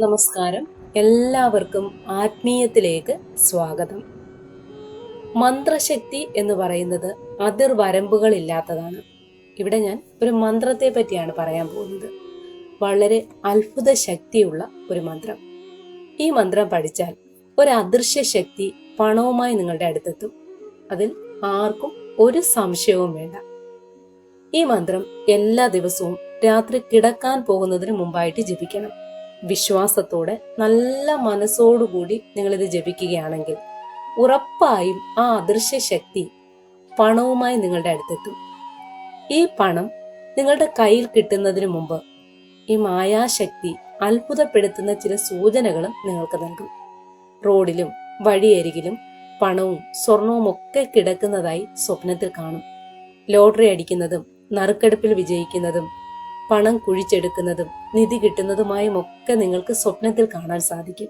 നമസ്കാരം. എല്ലാവർക്കും ആത്മീയത്തിലേക്ക് സ്വാഗതം. മന്ത്രശക്തി എന്ന് പറയുന്നത് അതിർവരമ്പുകളില്ലാത്തതാണ് ഇവിടെ ഞാൻ ഒരു മന്ത്രത്തെ പറ്റിയാണ് പറയാൻ പോകുന്നത്. വളരെ അത്ഭുത ശക്തിയുള്ള ഒരു മന്ത്രം. ഈ മന്ത്രം പഠിച്ചാൽ ഒരു അദൃശ്യ ശക്തി പണവുമായി നിങ്ങളുടെ അടുത്തെത്തും. അതിൽ ആർക്കും ഒരു സംശയവും വേണ്ട. ഈ മന്ത്രം എല്ലാ ദിവസവും രാത്രി കിടക്കാൻ പോകുന്നതിന് മുമ്പായിട്ട് ജപിക്കണം. വിശ്വാസത്തോടെ നല്ല മനസ്സോടുകൂടി നിങ്ങളിത് ജപിക്കുകയാണെങ്കിൽ ഉറപ്പായും ആ അദൃശ്യ ശക്തി പണവുമായി നിങ്ങളുടെ അടുത്തെത്തും. ഈ പണം നിങ്ങളുടെ കയ്യിൽ കിട്ടുന്നതിന് മുമ്പ് ഈ മായാശക്തി അത്ഭുതപ്പെടുത്തുന്ന ചില സൂചനകളും നിങ്ങൾക്ക് നൽകും. റോഡിലും വഴിയരികിലും പണവും സ്വർണവും ഒക്കെ കിടക്കുന്നതായി സ്വപ്നത്തിൽ കാണും. ലോട്ടറി അടിക്കുന്നതും നറുക്കെടുപ്പിൽ വിജയിക്കുന്നതും പണം കുഴിച്ചെടുക്കുന്നതും നിധി കിട്ടുന്നതുമായും ഒക്കെ നിങ്ങൾക്ക് സ്വപ്നത്തിൽ കാണാൻ സാധിക്കും.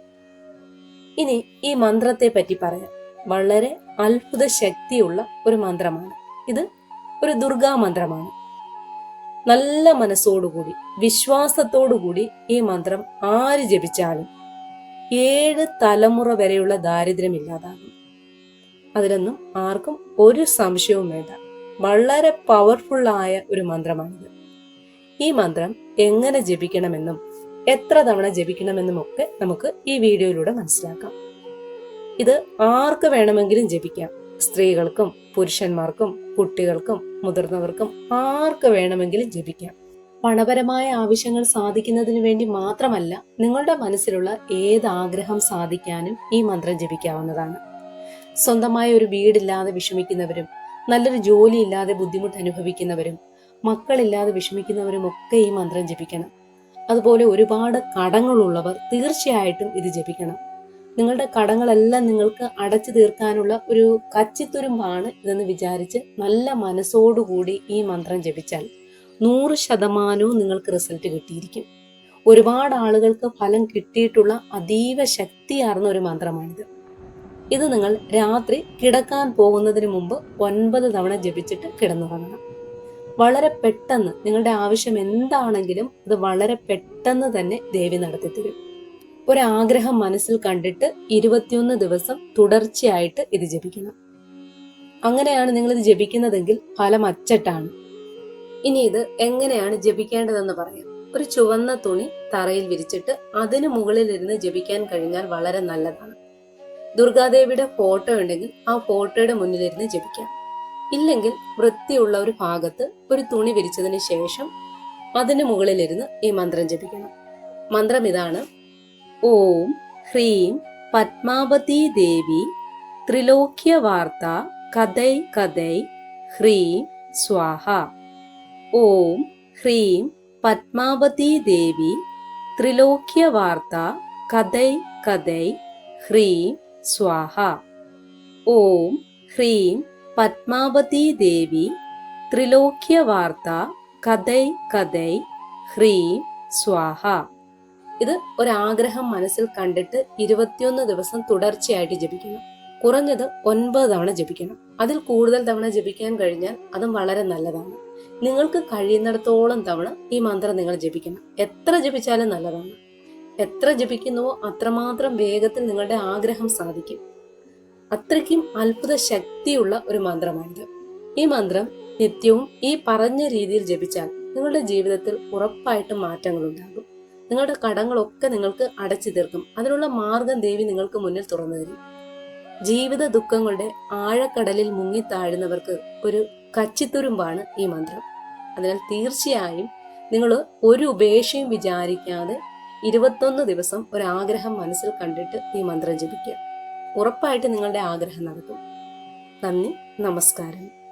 ഇനി ഈ മന്ത്രത്തെ പറ്റി പറയാം. വളരെ അത്ഭുത ശക്തിയുള്ള ഒരു മന്ത്രമാണ്. ഇത് ഒരു ദുർഗാ മന്ത്രമാണ്. നല്ല മനസ്സോടുകൂടി വിശ്വാസത്തോടുകൂടി ഈ മന്ത്രം ആര് ജപിച്ചാലും ഏഴ് തലമുറ വരെയുള്ള ദാരിദ്ര്യം ഇല്ലാതാകും അതിലൊന്നും ആർക്കും ഒരു സംശയവും വേണ്ട. വളരെ പവർഫുള്ളായ ഒരു മന്ത്രമാണിത്. ഈ മന്ത്രം എങ്ങനെ ജപിക്കണമെന്നും എത്ര തവണ ജപിക്കണമെന്നും ഒക്കെ നമുക്ക് ഈ വീഡിയോയിലൂടെ മനസ്സിലാക്കാം. ഇത് ആർക്ക് വേണമെങ്കിലും ജപിക്കാം. സ്ത്രീകൾക്കും പുരുഷന്മാർക്കും കുട്ടികൾക്കും മുതിർന്നവർക്കും ആർക്ക് വേണമെങ്കിലും ജപിക്കാം. പണപരമായ ആവശ്യങ്ങൾ സാധിക്കുന്നതിന് വേണ്ടി മാത്രമല്ല നിങ്ങളുടെ മനസ്സിലുള്ള ഏത് ആഗ്രഹം സാധിക്കാനും ഈ മന്ത്രം ജപിക്കാവുന്നതാണ്. സ്വന്തമായ ഒരു വീടില്ലാതെ വിഷമിക്കുന്നവരും നല്ലൊരു ജോലി ഇല്ലാതെ ബുദ്ധിമുട്ട് അനുഭവിക്കുന്നവരും മക്കളില്ലാതെ വിഷമിക്കുന്നവരും ഒക്കെ ഈ മന്ത്രം ജപിക്കണം. അതുപോലെ ഒരുപാട് കടങ്ങളുള്ളവർ തീർച്ചയായിട്ടും ഇത് ജപിക്കണം. നിങ്ങളുടെ കടങ്ങളെല്ലാം നിങ്ങൾക്ക് അടച്ചു തീർക്കാനുള്ള ഒരു കച്ചിത്തുരുമ്പാണ് ഇതെന്ന് വിചാരിച്ച് നല്ല മനസ്സോടുകൂടി ഈ മന്ത്രം ജപിച്ചാൽ നൂറ് ശതമാനവും നിങ്ങൾക്ക് റിസൾട്ട് കിട്ടിയിരിക്കും. ഒരുപാട് ആളുകൾക്ക് ഫലം കിട്ടിയിട്ടുള്ള അതീവ ശക്തിയാർന്ന ഒരു മന്ത്രമാണിത്. ഇത് നിങ്ങൾ രാത്രി കിടക്കാൻ പോകുന്നതിന് മുമ്പ് ഒൻപത് തവണ ജപിച്ചിട്ട് കിടന്നുറങ്ങണം. വളരെ പെട്ടെന്ന് നിങ്ങളുടെ ആവശ്യം എന്താണെങ്കിലും അത് വളരെ പെട്ടെന്ന് തന്നെ ദേവി നടത്തിത്തരും. ഒരാഗ്രഹം മനസ്സിൽ കണ്ടിട്ട് ഇരുപത്തിയൊന്ന് ദിവസം തുടർച്ചയായിട്ട് ഇത് ജപിക്കണം. അങ്ങനെയാണ് നിങ്ങൾ ഇത് ജപിക്കുന്നതെങ്കിൽ ഫലം അച്ചട്ടാണ്. ഇനി ഇത് എങ്ങനെയാണ് ജപിക്കേണ്ടതെന്ന് പറയാം. ഒരു ചുവന്ന തുണി തറയിൽ വിരിച്ചിട്ട് അതിനു മുകളിലിരുന്ന് ജപിക്കാൻ കഴിഞ്ഞാൽ വളരെ നല്ലതാണ്. ദുർഗാദേവിയുടെ ഫോട്ടോ ഉണ്ടെങ്കിൽ ആ ഫോട്ടോയുടെ മുന്നിലിരുന്ന് ജപിക്കാം. ഇല്ലെങ്കിൽ വൃത്തിയുള്ള ഒരു ഭാഗത്ത് ഒരു തുണി വിരിച്ചതിന് ശേഷം അതിന് മുകളിലിരുന്ന് ഈ മന്ത്രം ജപിക്കണം. മന്ത്രം ഇതാണ്. ഓം ഹ്രീം പത്മാവതി ദേവി ത്രിലോക്യ വാർത്ത കഥൈ കഥൈ ഹ്രീം സ്വാഹ. ഓം ഹ്രീം പത്മാവതി ദേവി ത്രിലോക്യ വാർത്ത കഥൈ കഥൈ ഹ്രീം സ്വാഹ. ഓം ഹ്രീം പത്മാവതി ദേവി ത്രിലോക്യ വാർത്ത കഥൈ കഥൈ ഹ്രീം സ്വാഹ. ഇത് ഒരാഗ്രഹം മനസ്സിൽ കണ്ടിട്ട് ഇരുപത്തിയൊന്ന് ദിവസം തുടർച്ചയായിട്ട് ജപിക്കണം കുറഞ്ഞത് ഒൻപത് തവണ ജപിക്കണം. അതിൽ കൂടുതൽ തവണ ജപിക്കാൻ കഴിഞ്ഞാൽ അതും വളരെ നല്ലതാണ്. നിങ്ങൾക്ക് കഴിയുന്നിടത്തോളം തവണ ഈ മന്ത്രം നിങ്ങൾ ജപിക്കണം. എത്ര ജപിച്ചാലും നല്ലതാണ്. എത്ര ജപിക്കുന്നുവോ അത്രമാത്രം വേഗത്തിൽ നിങ്ങളുടെ ആഗ്രഹം സാധിക്കും. അത്രയ്ക്കും അത്ഭുത ശക്തിയുള്ള ഒരു മന്ത്രമാണിത്. ഈ മന്ത്രം നിത്യവും ഈ പറഞ്ഞ രീതിയിൽ ജപിച്ചാൽ നിങ്ങളുടെ ജീവിതത്തിൽ ഉറപ്പായിട്ടും മാറ്റങ്ങൾ ഉണ്ടാകും നിങ്ങളുടെ കടങ്ങളൊക്കെ നിങ്ങൾക്ക് അടച്ചു തീർക്കും. അതിനുള്ള മാർഗം ദേവി നിങ്ങൾക്ക് മുന്നിൽ തുറന്നു തരും. ജീവിത ദുഃഖങ്ങളുടെ ആഴക്കടലിൽ മുങ്ങിത്താഴുന്നവർക്ക് ഒരു കച്ചിത്തുരുമ്പാണ് ഈ മന്ത്രം. അതിനാൽ തീർച്ചയായും നിങ്ങൾ ഒരു ഉപേക്ഷയും വിചാരിക്കാതെ ഇരുപത്തൊന്ന് ദിവസം ഒരാഗ്രഹം മനസ്സിൽ കണ്ടിട്ട് ഈ മന്ത്രം ജപിക്കുക. ഉറപ്പായിട്ട് നിങ്ങളുടെ ആഗ്രഹം നടക്കും. നന്ദി നമസ്കാരം.